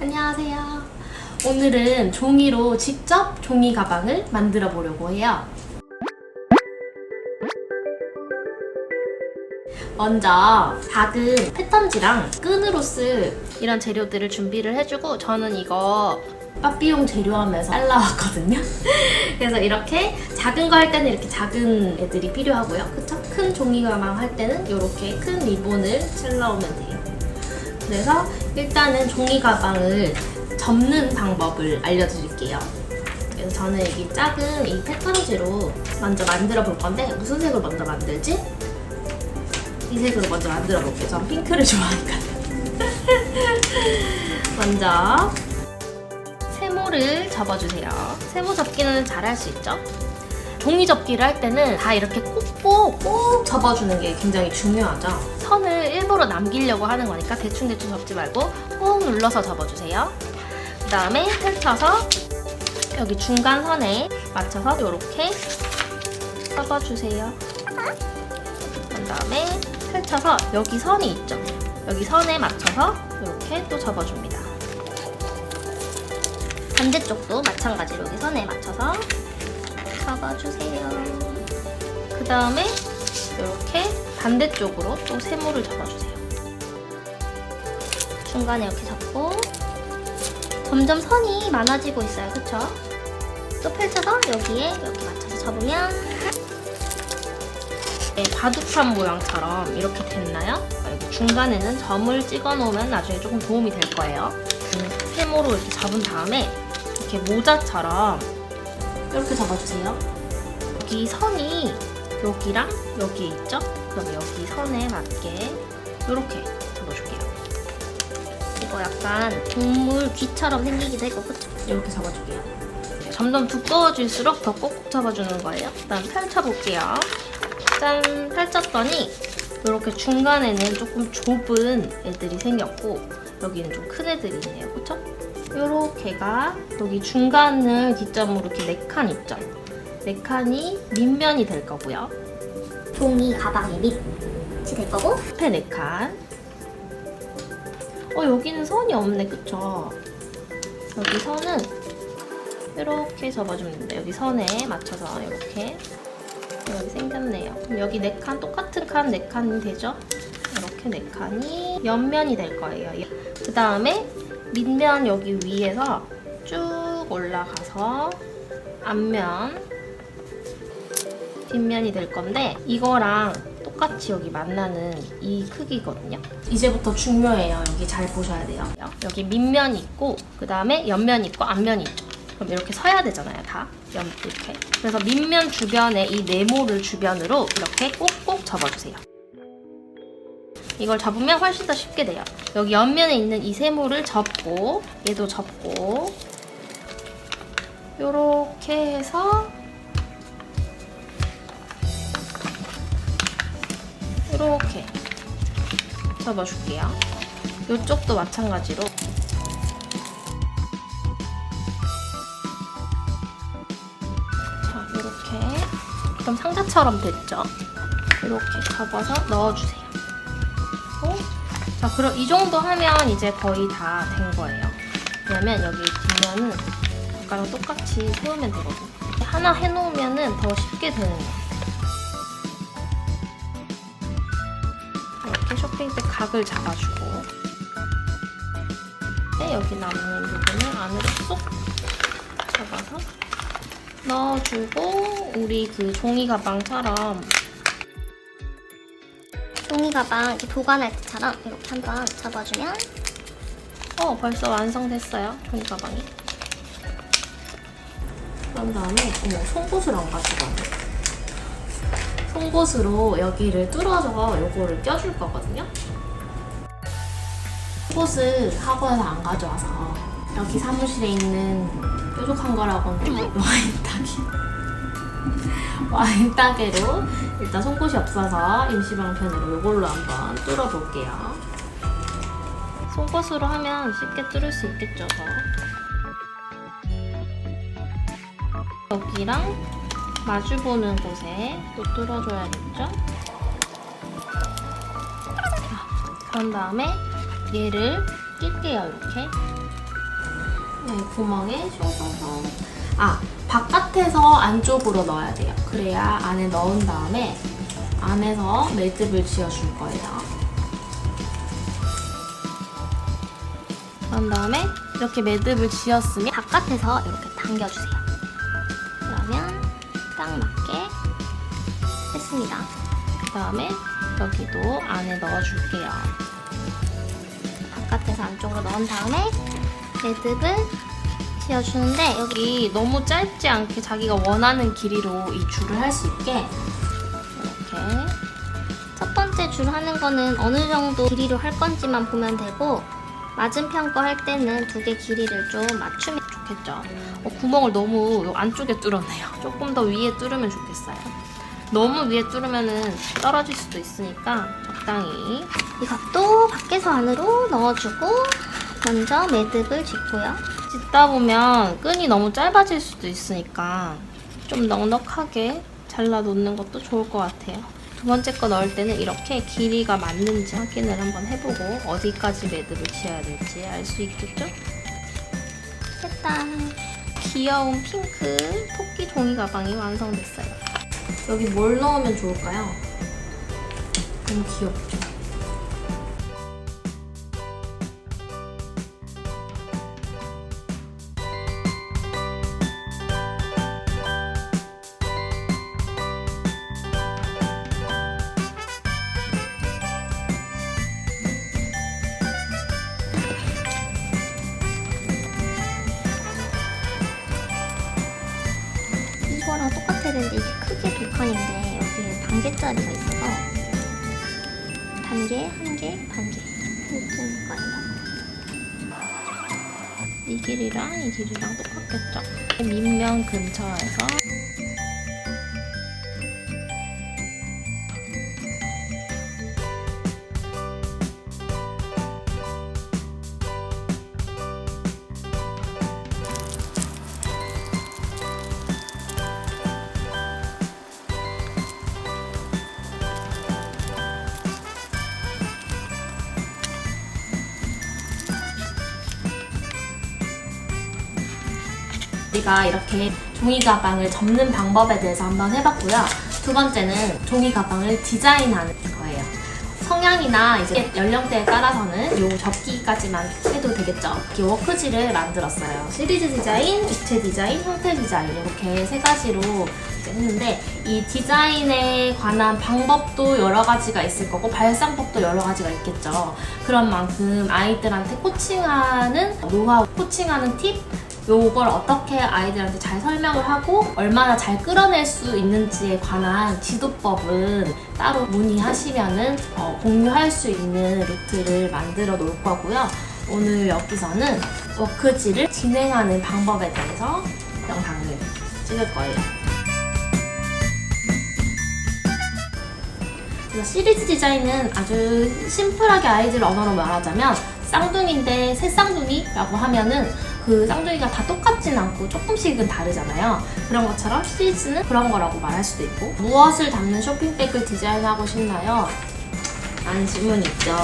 안녕하세요. 오늘은 종이로 직접 종이 가방을 만들어 보려고 해요. 먼저 작은 패턴지랑 끈으로 쓸 이런 재료들을 준비를 해주고 저는 이거 빠삐용 재료 하면서 잘라왔거든요. 그래서 이렇게 작은 거 할 때는 이렇게 작은 애들이 필요하고요. 그쵸? 큰 종이 가방 할 때는 이렇게 큰 리본을 잘라오면 돼요. 그래서 일단은 종이 가방을 접는 방법을 알려드릴게요. 그래서 저는 여기 작은 이 패턴지로 먼저 만들어 볼 건데 무슨 색으로 먼저 만들지? 이 색으로 먼저 만들어 볼게요. 전 핑크를 좋아하니까. 먼저 세모를 접어주세요. 세모 접기는 잘 할 수 있죠? 종이 접기를 할 때는 다 이렇게 꼭꼭 접어주는 게 굉장히 중요하죠. 선을 일부러 남기려고 하는 거니까 대충대충 접지 말고 꼭 눌러서 접어주세요. 그 다음에 펼쳐서 여기 중간 선에 맞춰서 이렇게 접어주세요. 그 다음에 펼쳐서 여기 선이 있죠. 여기 선에 맞춰서 이렇게 또 접어줍니다. 반대쪽도 마찬가지로 여기 선에 맞춰서 접어주세요. 그 다음에 이렇게 반대쪽으로 또 세모를 접어주세요. 중간에 이렇게 접고 점점 선이 많아지고 있어요. 그쵸? 또 펼쳐서 여기에 이렇게 맞춰서 접으면 네, 바둑판 모양처럼 이렇게 됐나요? 중간에는 점을 찍어 놓으면 나중에 조금 도움이 될 거예요. 음, 세모로 이렇게 접은 다음에 이렇게 모자처럼 이렇게 접어주세요. 여기 선이 여기랑 여기 있죠? 그럼 여기 선에 맞게 이렇게 접어줄게요. 이거 약간 동물 귀처럼 생기기도 했고 그쵸? 이렇게 접어줄게요. 점점 두꺼워질수록 더 꼭꼭 접어주는 거예요. 일단 펼쳐볼게요. 짠! 펼쳤더니 이렇게 중간에는 조금 좁은 애들이 생겼고 여기는 좀 큰 애들이 있네요. 그쵸? 요렇게가 여기 중간을 기점으로 이렇게 네칸 있죠? 네 칸이 밑면이 될 거고요. 종이 가방의 밑이 될 거고 앞에 네 칸. 어, 여기는 선이 없네. 그쵸? 여기 선은 이렇게 접어주면 됩니다. 여기 선에 맞춰서 이렇게 여기 생겼네요. 그럼 여기 네칸 똑같은 칸네 칸이 되죠? 이렇게 네 칸이 옆면이 될 거예요. 그 다음에 밑면 여기 위에서 쭉 올라가서 앞면 뒷면이 될 건데 이거랑 똑같이 여기 만나는 이 크기거든요. 이제부터 중요해요. 여기 잘 보셔야 돼요. 여기 밑면이 있고 그 다음에 옆면이 있고 앞면이 있죠. 그럼 이렇게 서야 되잖아요, 다. 옆 이렇게. 그래서 밑면 주변에 이 네모를 주변으로 이렇게 꼭꼭 접어주세요. 이걸 접으면 훨씬 더 쉽게 돼요. 여기 옆면에 있는 이 세모를 접고 얘도 접고 요렇게 해서 이렇게 접어줄게요. 이쪽도 마찬가지로 자 이렇게 그럼 상자처럼 됐죠? 이렇게 접어서 넣어주세요. 어? 자 그럼 이 정도 하면 이제 거의 다 된 거예요. 왜냐면 여기 뒷면은 아까랑 똑같이 세우면 되거든요. 하나 해놓으면은 더 쉽게 되는 거예요. 이렇게 쇼핑백 각을 잡아주고 네, 여기 남는 부분을 안으로 쏙 잡아서 넣어주고 우리 그 종이 가방처럼 종이 가방 이렇게 보관할 때처럼 이렇게 한번 접어주면. 어 벌써 완성됐어요 종이 가방이. 그런 다음에 어머 송곳을 안 왔네. 송곳으로 여기를 뚫어서 요거를 껴줄 거거든요. 송곳을 학원에서 안 가져와서 여기 사무실에 있는 뾰족한 거라고는 와인따개 와인 따개로 일단 송곳이 없어서 임시방편으로 요걸로 한번 뚫어볼게요 속옷으로 하면 쉽게 뚫을 수 있겠죠, 더. 여기랑 마주보는 곳에 또 뚫어줘야겠죠? 자, 그런 다음에 얘를 낄게요, 이렇게. 네, 구멍에 숑숑숑. 아, 바깥에서 안쪽으로 넣어야 돼요. 그래야 안에 넣은 다음에 안에서 매듭을 지어줄 거예요. 그런 다음에 이렇게 매듭을 지었으면 바깥에서 이렇게 당겨주세요. 그러면 딱 맞게 했습니다. 그 다음에 여기도 안에 넣어줄게요. 바깥에서 안쪽으로 넣은 다음에 매듭을 지어주는데 여기 너무 짧지 않게 자기가 원하는 길이로 이 줄을 할 수 있게 이렇게 첫 번째 줄 하는 거는 어느 정도 길이로 할 건지만 보면 되고 맞은편 거 할 때는 두 개 길이를 좀 맞추면 좋겠죠. 어, 구멍을 너무 요 안쪽에 뚫었네요. 조금 더 위에 뚫으면 좋겠어요. 너무 위에 뚫으면은 떨어질 수도 있으니까 적당히 이것도 밖에서 안으로 넣어주고 먼저 매듭을 짓고요. 짓다 보면 끈이 너무 짧아질 수도 있으니까 좀 넉넉하게 잘라 놓는 것도 좋을 것 같아요. 두 번째 거 넣을 때는 이렇게 길이가 맞는지 확인을 한번 해보고 어디까지 매듭을 지어야 될지 알 수 있겠죠? 됐다. 귀여운 핑크 토끼 종이 가방이 완성됐어요. 여기 뭘 넣으면 좋을까요? 너무 귀엽죠? 이게 크게 두 칸인데 여기에 반개짜리가 있어서 단개, 한 개, 반개 이렇게 거예요. 이 길이랑 이 길이랑 똑같겠죠? 밑면 근처에서 우리가 이렇게 종이 가방을 접는 방법에 대해서 한번 해봤고요. 두 번째는 종이 가방을 디자인하는 거예요. 성향이나 이제 연령대에 따라서는 요 접기까지만 해도 되겠죠. 이렇게 워크지를 만들었어요. 시리즈 디자인, 입체 디자인, 형태 디자인 이렇게 세 가지로 했는데 이 디자인에 관한 방법도 여러 가지가 있을 거고 발상법도 여러 가지가 있겠죠. 그런 만큼 아이들한테 코칭하는 노하우, 코칭하는 팁 요걸 어떻게 아이들한테 잘 설명을 하고 얼마나 잘 끌어낼 수 있는지에 관한 지도법은 따로 문의하시면은 어, 공유할 수 있는 루트를 만들어 놓을 거고요. 오늘 여기서는 워크지를 진행하는 방법에 대해서 영상을 찍을 거예요. 그래서 시리즈 디자인은 아주 심플하게 아이들 언어로 말하자면 쌍둥이인데 새 쌍둥이라고 하면은 그 쌍둥이가 다 똑같진 않고 조금씩은 다르잖아요. 그런 것처럼 시리즈는 그런 거라고 말할 수도 있고 무엇을 담는 쇼핑백을 디자인하고 싶나요? 라는 질문이 있죠.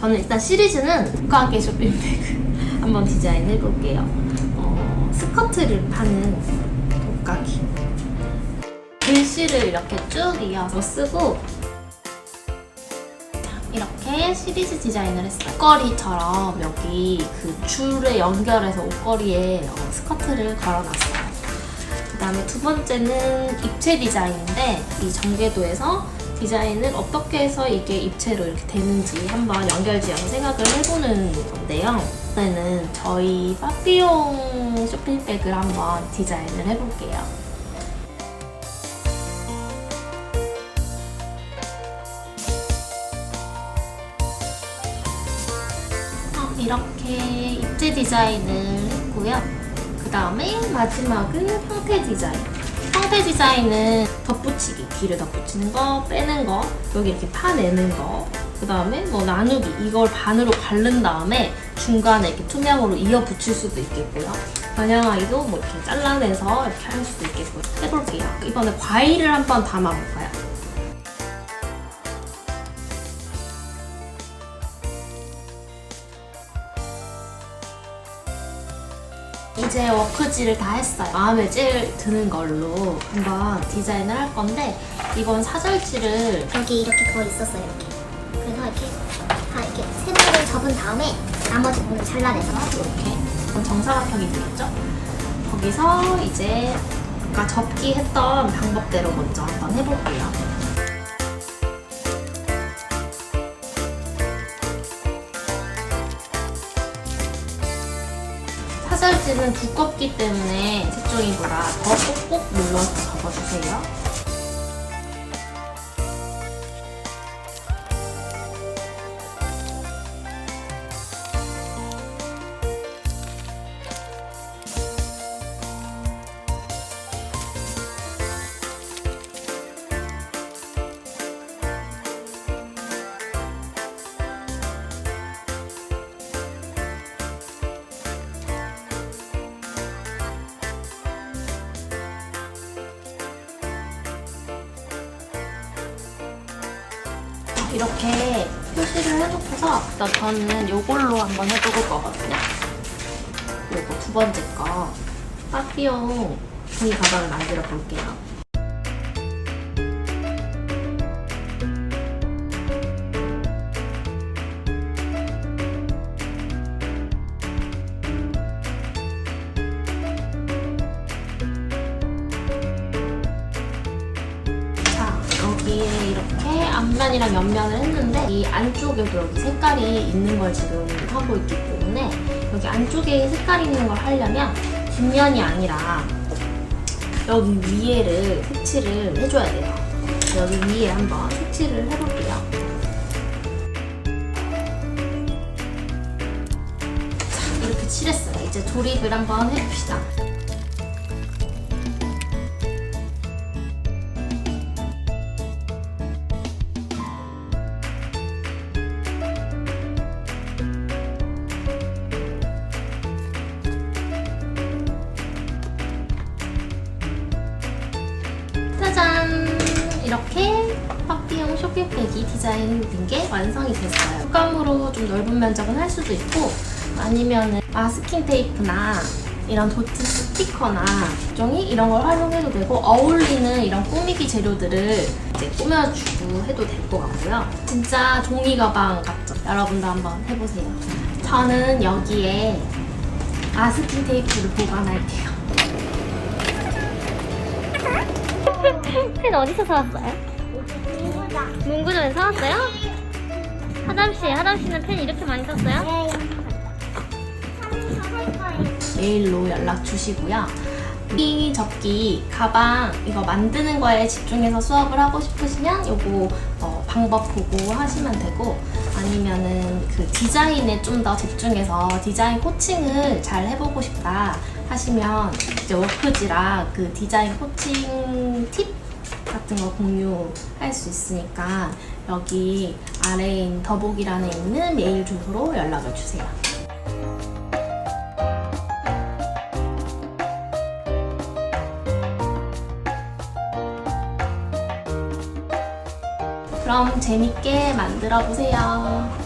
저는 일단 시리즈는 함께 쇼핑백을 한번 디자인해 볼게요. 어, 스커트를 파는 옷가기. 글씨를 이렇게 쭉 이어서 쓰고 시리즈 디자인을 했어요. 옷걸이처럼 여기 그 줄에 연결해서 옷걸이에 어, 스커트를 걸어놨어요. 그 다음에 두 번째는 입체 디자인인데 이 전개도에서 디자인을 어떻게 해서 이게 입체로 이렇게 되는지 한번 연결지어서 생각을 해보는 건데요. 이번에는 저희 빠삐용 쇼핑백을 한번 디자인을 해볼게요. 이렇게 입체 디자인을 했고요. 그 다음에 마지막은 형태 디자인. 형태 디자인은 덧붙이기, 귀를 덧붙이는 거, 빼는 거, 여기 이렇게 파내는 거. 그 다음에 뭐 나누기, 이걸 반으로 바른 다음에 중간에 이렇게 투명으로 이어 붙일 수도 있겠고요. 겨냥아이도 뭐 이렇게 잘라내서 이렇게 할 수도 있겠고요. 해볼게요. 이번에 과일을 한번 담아볼까요? 이제 워크지를 다 했어요. 마음에 제일 드는 걸로 한번 디자인을 할 건데 이번 사절지를 여기 이렇게 더 있었어요 이렇게 그래서 이렇게 다 이렇게 세모를 접은 다음에 나머지 부분을 잘라내서 이렇게 정사각형이 되겠죠? 거기서 이제 아까 접기 했던 방법대로 먼저 한번 해볼게요. 사절지는 두껍기 때문에 색종이보다 더 꼭꼭 눌러서 접어주세요. 이렇게 표시를 해놓고서 일단 저는 이걸로 한번 해볼 거거든요. 요거 두 번째 거 빠삐용 종이 가방을 만들어 볼게요. 앞면이랑 옆면을 했는데 이 안쪽에도 여기 색깔이 있는 걸 지금 하고 있기 때문에 여기 안쪽에 색깔 있는 걸 하려면 뒷면이 아니라 여기 위에를 색칠을 해줘야 돼요. 여기 위에 한번 색칠을 해볼게요. 자, 이렇게 칠했어요. 이제 조립을 한번 해봅시다. 디자인된 게 완성이 됐어요. 촉감으로 좀 넓은 면적은 할 수도 있고 아니면은 마스킹 테이프나 이런 도트 스티커나 종이 이런 걸 활용해도 되고 어울리는 이런 꾸미기 재료들을 이제 꾸며주고 해도 될 것 같고요. 진짜 종이 가방 같죠? 여러분도 한번 해보세요. 저는 여기에 마스킹 테이프를 보관할게요. 펜 어디서 사왔어요? 문구점에서 사왔어요? 하담씨, 하담씨는 펜 이렇게 많이 썼어요? 메일로 연락 주시고요. 이 접기 가방 이거 만드는 거에 집중해서 수업을 하고 싶으시면 요거 어, 방법 보고 하시면 되고 아니면은 그 디자인에 좀 더 집중해서 디자인 코칭을 잘 해보고 싶다 하시면 이제 워크지랑 그 디자인 코칭 팁 같은 거 공유할 수 있으니까 여기 있는 더보기란에 있는 메일 주소로 연락을 주세요. 그럼 재밌게 만들어 보세요.